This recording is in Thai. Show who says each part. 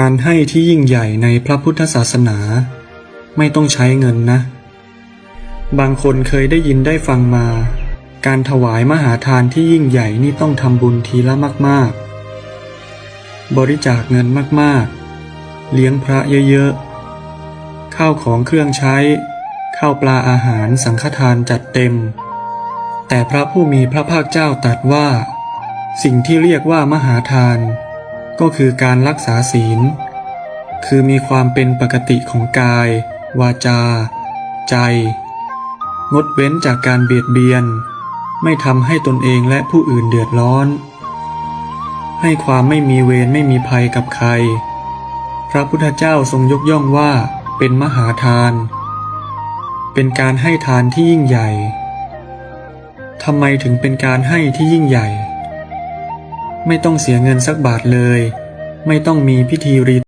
Speaker 1: การให้ที่ยิ่งใหญ่ในพระพุทธศาสนา ไม่ต้องใช้เงินนะ บางคนเคยได้ยินได้ฟังมา การถวายมหาทานที่ยิ่งใหญ่นี่ต้องทำบุญทีละมาก ๆ บริจาคเงินมากๆ เลี้ยงพระเยอะ ๆ ข้าวของเครื่องใช้ ข้าวปลาอาหารสังฆทานจัดเต็ม แต่พระผู้มีพระภาคเจ้าตรัสว่า สิ่งที่เรียกว่ามหาทาน ก็คือการรักษาศีล คือมีความเป็นปกติของกาย วาจา ใจ งดเว้นจากการเบียดเบียน ไม่ทำให้ตนเองและผู้อื่นเดือดร้อน ให้ความไม่มีเวรไม่มีภัยกับใคร พระพุทธเจ้าทรงยกย่องว่าเป็นมหาทาน เป็นการให้ทานที่ยิ่งใหญ่ทำไมถึงเป็นการให้ที่ยิ่งใหญ่ ไม่ต้องเสียเงินสักบาทเลย ไม่ต้องมีพิธีรี